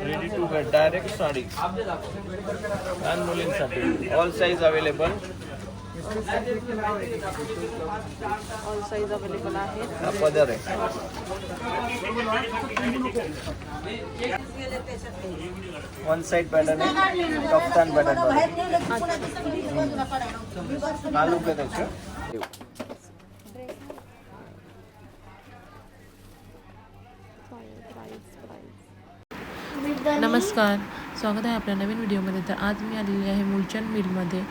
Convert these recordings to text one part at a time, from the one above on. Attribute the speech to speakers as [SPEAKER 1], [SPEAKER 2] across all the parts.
[SPEAKER 1] Ready to wear direct sari लहान मुलींसाठी all size available
[SPEAKER 2] all size available आहे.
[SPEAKER 1] हा पदर आहे. वन साइड पॅटर्न आहे कफ्तान पॅटर्न लुक आहे त्याचं
[SPEAKER 3] नमस्कार. स्वागत आहे आपल्या नवीन व्हिडिओमध्ये. तर आज मी आलेली आहे मुलचंद मिलमध्ये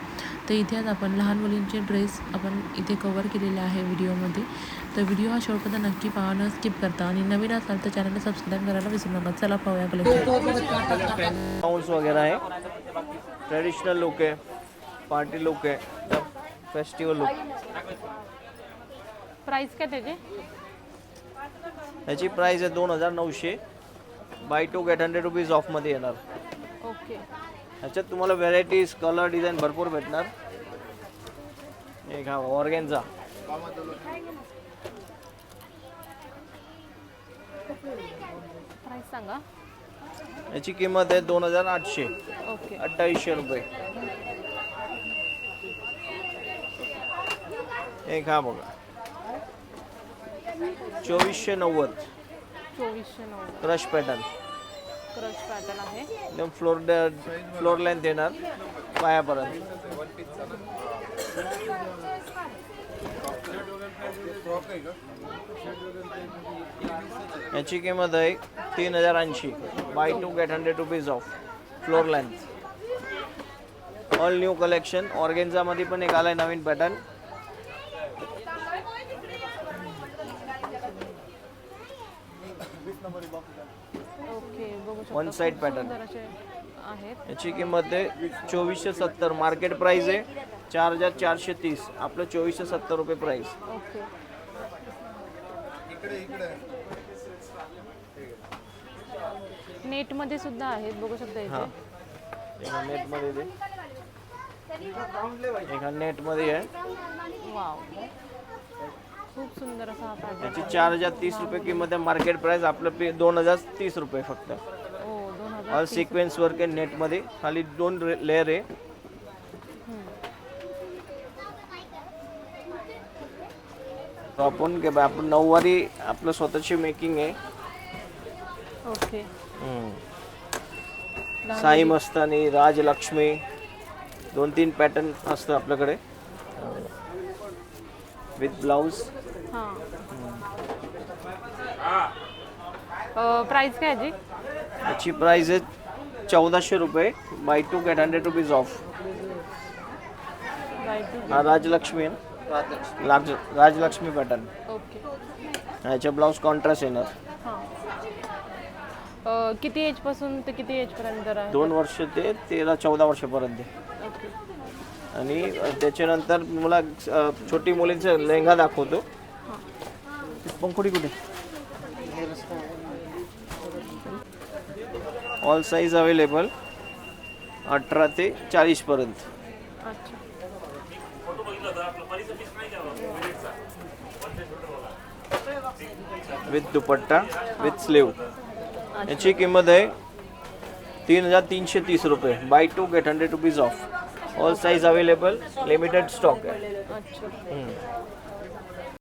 [SPEAKER 3] तर इथे आज आपण लहान मुलींचे ड्रेस आपण इथे कवर केलेले आहे व्हिडिओमध्ये. तर व्हिडिओ हा शेवटपर्यंत नक्की पाहा न स्किप करता. आणि नवीन असाल तर चॅनलला सबस्क्राईब करायला विसरू नका. चला पाहूया कलेक्शन
[SPEAKER 1] साऊंड्स वगैरे आहे. ट्रेडिशनल लुक आहे. पार्टी लुक आहे. फेस्टिवल लुक
[SPEAKER 2] प्राइस काय त्याचे?
[SPEAKER 1] याची प्राइस आहे दोन हजार नऊशे. Buy two get hundred rupees ऑफमध्ये येणार.
[SPEAKER 2] ओके
[SPEAKER 1] ह्याच्यात तुम्हाला व्हेरायटीज कलर डिझाईन भरपूर भेटणार. एक हा ऑर्गेनचा
[SPEAKER 2] प्राइस सांगा.
[SPEAKER 1] याची किंमत आहे दोन हजार आठशे.
[SPEAKER 2] ओके
[SPEAKER 1] अठ्ठावीसशे रुपये. एक हा बघा. चोवीसशे नव्वद.
[SPEAKER 2] चोवीसशे नव्वद.
[SPEAKER 1] क्रश पॅटर्न
[SPEAKER 2] क्रश पॅटर्न आहे.
[SPEAKER 1] एकदम फ्लोर फ्लोर लेंथ येणार पायापर्यंत. याची किंमत आहे तीन हजार ऐंशी. Buy two get hundred rupees off floor length all new collection ऑर्गेन्झामध्ये पण एक आलाय नवीन पॅटर्न
[SPEAKER 2] ओके बघू शकता.
[SPEAKER 1] One side
[SPEAKER 2] खूप
[SPEAKER 1] pattern.
[SPEAKER 2] सुंदर असे आहेत.
[SPEAKER 1] याची किंमत आहे चोवीसशे सत्तर. मार्केट प्राइस आहे चार हजार चारशे तीस. आपलं चोवीसशे सत्तर रुपये प्राइस
[SPEAKER 2] ओके. नेटमध्ये सुद्धा आहेत. बघू शकता
[SPEAKER 1] हा.
[SPEAKER 2] इथे
[SPEAKER 1] एका नेटमध्ये दे. एका नेटमध्ये आहे.
[SPEAKER 2] वाव. खूप सुंदर असा हा पॅटर्न
[SPEAKER 1] याची चार हजार तीस रुपये किंमत आहे. मार्केट प्राइस आपलं पे दोन हजार तीस रुपये फक्त. ऑल सिक्वेन्स वर्क आहे नेटमध्ये खाली दोन लेअर आहे. आपण काय बा- आपण नऊवारी आपलं स्वतःची मेकिंग आहे.
[SPEAKER 2] ओके
[SPEAKER 1] साई मस्तानी राजलक्ष्मी दोन तीन पॅटर्न असतं आपल्याकडे. विथ ब्लाऊज
[SPEAKER 2] प्राइस काय याची
[SPEAKER 1] याची प्राइस आहे चौदाशे रुपये. Buy two get hundred rupees off हा राजलक्ष्मी आहे ना? Raj Rajalakshmi pattern
[SPEAKER 2] okay.
[SPEAKER 1] याच्या ब्लाऊज कॉन्ट्रास्ट येणार.
[SPEAKER 2] हां. किती एजपासून ते किती एज पर्यंत आहे
[SPEAKER 1] दोन वर्ष ते तेरा चौदा वर्षापर्यंत आणि त्याच्यानंतर मला छोटी मुलींचा लेहंगा दाखवतो. पंखुडी कुठे? ऑल साईज अवेलेबल अठरा ते चाळीस पर्यंत.
[SPEAKER 2] अच्छा.
[SPEAKER 1] विथ दुपट्टा विथ स्लीव याची किंमत आहे तीन हजार तीनशे तीस रुपये. Buy two get hundred rupees off all size available limited stock आहे
[SPEAKER 2] अच्छा
[SPEAKER 1] हम्म.
[SPEAKER 2] प्लाझो पॅटर्न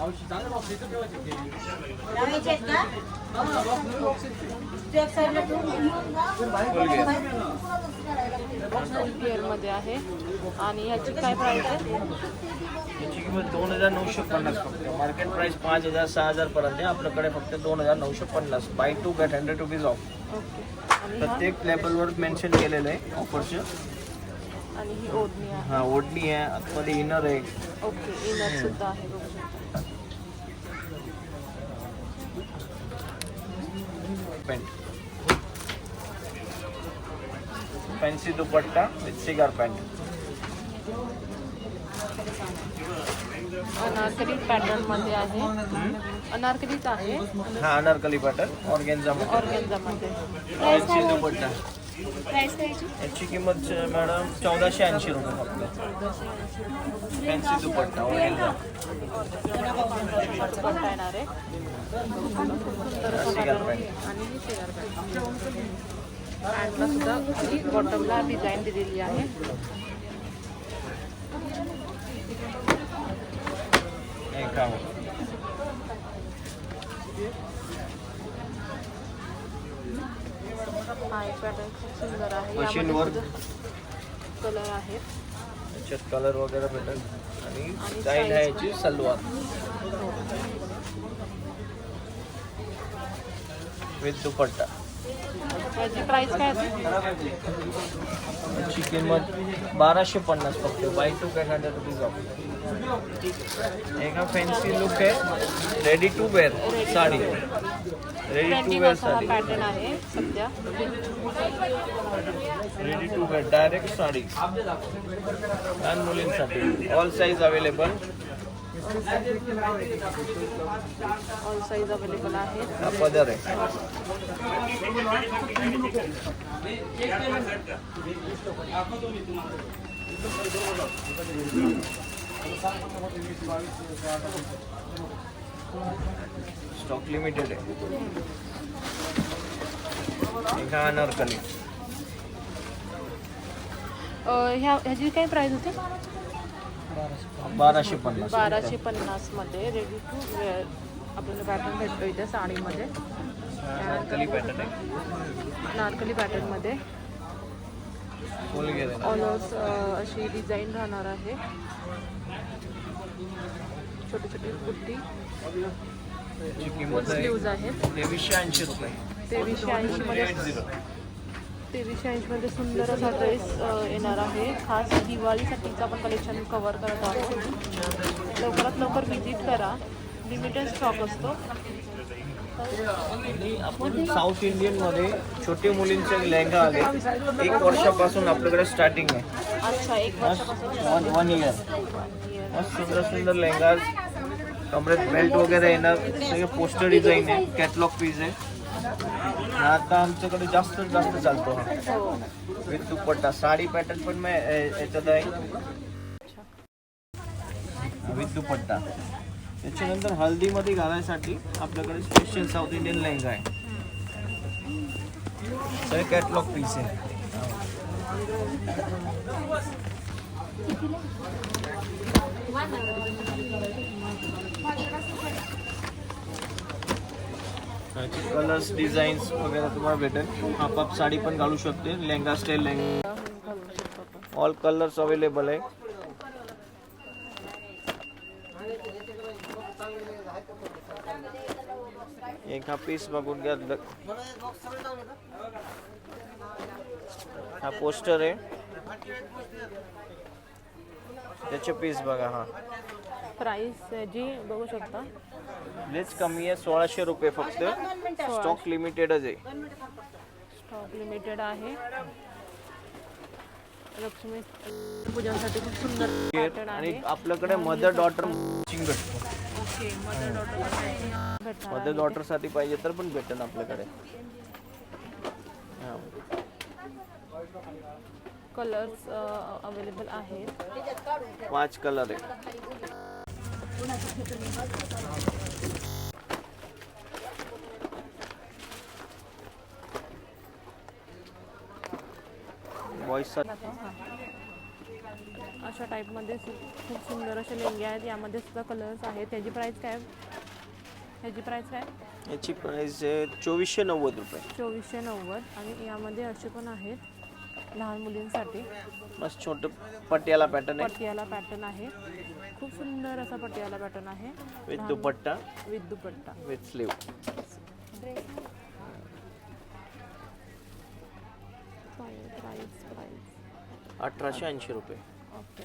[SPEAKER 1] हा
[SPEAKER 2] मध्ये आहे आणि ह्याची काय प्राइस आहे
[SPEAKER 1] याची किंमत दोन हजार नऊशे पन्नास फक्त मार्केट प्राइस पाच हजार सहा हजार पर्यंत आहे आपल्याकडे फक्त दोन हजार नऊशे पन्नास buy two get hundred rupees off
[SPEAKER 2] okay आणि
[SPEAKER 1] प्रत्येक लेबलवर मेन्शन केलेलं आहे ऑफरचं
[SPEAKER 2] आणि ही ओढणी आहे
[SPEAKER 1] हा ओढणी आहे आतमध्ये इनर आहे
[SPEAKER 2] ओके इनर सुद्धा आहे बघू शकता
[SPEAKER 1] pant fancy dupatta with cigar pant
[SPEAKER 2] anarkali पॅटर्नमध्ये आहे. अनारकलीच आहे.
[SPEAKER 1] हा अनारकली पॅटर्न ऑर्गेन्झा
[SPEAKER 2] ऑर्गेन्झा मध्ये.
[SPEAKER 1] फॅन्सी दुपट्टा.
[SPEAKER 2] प्राइस काय याची?
[SPEAKER 1] याची किंमत मॅडम चौदाशे ऐंशी रुपये फक्त. फॅन्सी दुपट्टा
[SPEAKER 2] दुपट्टा येणार आहे
[SPEAKER 1] सिगार
[SPEAKER 2] आणि ही पॅन्टला सुद्धा बॉटमला डिझाईन दिलेली आहे
[SPEAKER 1] हे
[SPEAKER 2] एक पॅटर्न खूप सुंदर आहे. यामध्ये कलर आहेत
[SPEAKER 1] याच्यात कलर वगैरे भेटेल. आणि स्टाईल आहे याची सलवार. विथ दुपट्टा.
[SPEAKER 2] याची प्राइस काय
[SPEAKER 1] याची किंमत बाराशे पन्नास फक्त. Buy two get hundred rupees off एका फॅन्सी लुक आहे. Ready to wear sari. Ready to wear sari
[SPEAKER 2] pattern आहे सध्या
[SPEAKER 1] ready to wear direct sari लहान मुलींसाठी all size available
[SPEAKER 2] all size available आहे
[SPEAKER 1] पदर आहे स्टॉक लिमिटेड आहे. एका अनारकली
[SPEAKER 2] ह्या ह्याची काय प्राइस होते?
[SPEAKER 1] बाराशे पन्नास.
[SPEAKER 2] बाराशे पन्नासमध्ये रेडी टू वेअर आपल्याला पॅटर्न भेटतो इथे साडीमध्ये.
[SPEAKER 1] अनारकली पॅटर्न आहे.
[SPEAKER 2] नारकली पॅटर्नमध्ये
[SPEAKER 1] फुल गेले
[SPEAKER 2] ऑल अशी डिझाईन राहणार आहे. छोटी छोटी बुट्टी
[SPEAKER 1] किंमत आहे? तेवीसशे ऐंशी रुपये.
[SPEAKER 2] तेवीसशे ऐंशीमध्ये
[SPEAKER 1] एट झिरो.
[SPEAKER 2] तेवीसशे ऐंशीमध्ये सुंदर असा ड्रेस येणार आहे. खास दिवाळीसाठीचं आपण कलेक्शन कवर करत आहोत. लवकरात लवकर विजिट करा. लिमिटेड स्टॉक असतो.
[SPEAKER 1] आपण साऊथ इंडियनमध्ये छोटे मुलींचे लेहंगा आले. एक वर्षापासून आपल्याकडे स्टार्टिंग आहे.
[SPEAKER 2] अच्छा एक वर्षापासून
[SPEAKER 1] वन वन इयर मस्त सुंदर सुंदर लेहंगा. कमरेत बेल्ट वगैरे येणार सगळे पोस्टर डिझाईन आहे कॅटलॉग पीस आहे. आता आमच्याकडे जास्त जास्त चालतो हा. With dupatta. साडी पॅटर्न पण याच्यात आहे. विथ दुपट्टा. त्याच्यानंतर हल्दीमध्ये घालायसाठी आपल्याकडे स्पेशल साऊथ इंडियन लेहंगा आहे. सगळे कॅटलॉग पीस आहे. कलर्स डिझाईन्स वगैरे तुम्हाला भेटेल. आपाप साडी पण घालू शकते. Lehenga style lehenga. All colours available आहे. एक हा पीस बघून घ्या. हा पोस्टर आहे. त्याचे पीस बघा हा.
[SPEAKER 2] प्राइस जी बघू शकता.
[SPEAKER 1] लेच कमी आहे सोळाशे रुपये फक्त. स्टॉक लिमिटेडच आहे.
[SPEAKER 2] स्टॉक लिमिटेड आहे. लक्ष्मी पूजांसाठी खूप सुंदर पॅटर्न
[SPEAKER 1] आणि
[SPEAKER 2] आहे.
[SPEAKER 1] आपल्याकडे मदर डॉटर मॅचिंग भेटतो.
[SPEAKER 2] ओके मदर डॉटर भेटणार
[SPEAKER 1] मदर डॉटरसाठी पाहिजे तर पण भेटेल आपल्याकडे. हा.
[SPEAKER 2] कलर्स अवेलेबल आहेत.
[SPEAKER 1] पाच कलर आहे.
[SPEAKER 2] अशा टाईपमध्ये खूप सुंदर असे लेंगे आहेत. यामध्ये सुद्धा कलर्स आहेत. त्याची प्राइस काय? ह्याची प्राइस काय?
[SPEAKER 1] याची प्राइस आहे चोवीसशे नव्वद रुपये.
[SPEAKER 2] चोवीसशे नव्वद. आणि यामध्ये असे पण आहेत. लहान मुलींसाठी.
[SPEAKER 1] मस्त छोट पटियाला पॅटर्न आहे.
[SPEAKER 2] पटियाला पॅटर्न आहे. खूप सुंदर असा पटियाला पॅटर्न आहे.
[SPEAKER 1] With dupatta.
[SPEAKER 2] With dupatta.
[SPEAKER 1] With sleeve अठराशे ऐंशी रुपये.
[SPEAKER 2] ओके